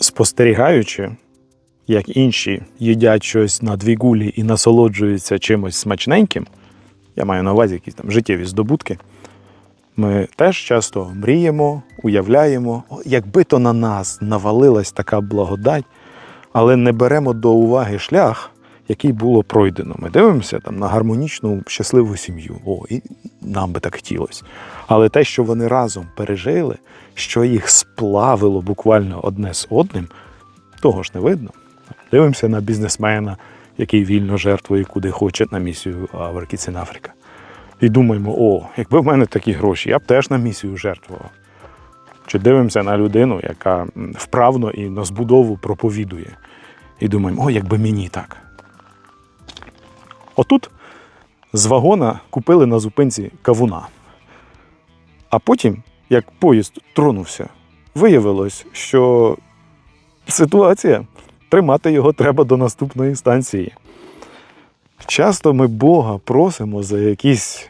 спостерігаючи, як інші їдять щось на дві гулі і насолоджуються чимось смачненьким, я маю на увазі якісь там життєві здобутки. Ми теж часто мріємо, уявляємо, якби то на нас навалилась така благодать, але не беремо до уваги шлях, який було пройдено. Ми дивимося там на гармонічну, щасливу сім'ю. О, і нам би так хотілося. Але те, що вони разом пережили, що їх сплавило буквально одне з одним, того ж не видно. Дивимося на бізнесмена, який вільно жертвує куди хоче на місію Аваркіцин Африка. І думаємо, о, якби в мене такі гроші, я б теж на місію жертвував. Чи дивимося на людину, яка вправно і на збудову проповідує. І думаємо, о, якби мені так. Отут з вагона купили на зупинці кавуна. А потім, як поїзд тронувся, виявилось, що ситуація тримати його треба до наступної станції. Часто ми Бога просимо за якісь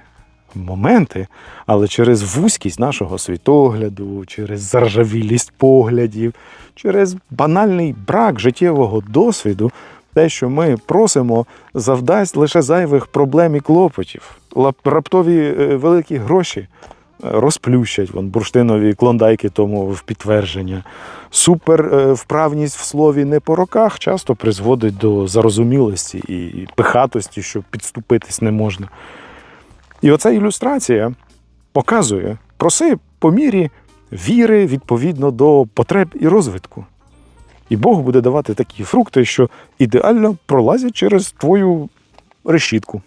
моменти, але через вузькість нашого світогляду, через заржавілість поглядів, через банальний брак життєвого досвіду, те, що ми просимо, завдасть лише зайвих проблем і клопотів. Раптові е, великі гроші е, розплющать вон, бурштинові клондайки тому в підтвердження. Супер е, в слові не по роках часто призводить до зарозумілості і пихатості, що підступитись не можна. І оця ілюстрація показує проси по мірі віри відповідно до потреб і розвитку. І Бог буде давати такі фрукти, що ідеально пролазять через твою решітку.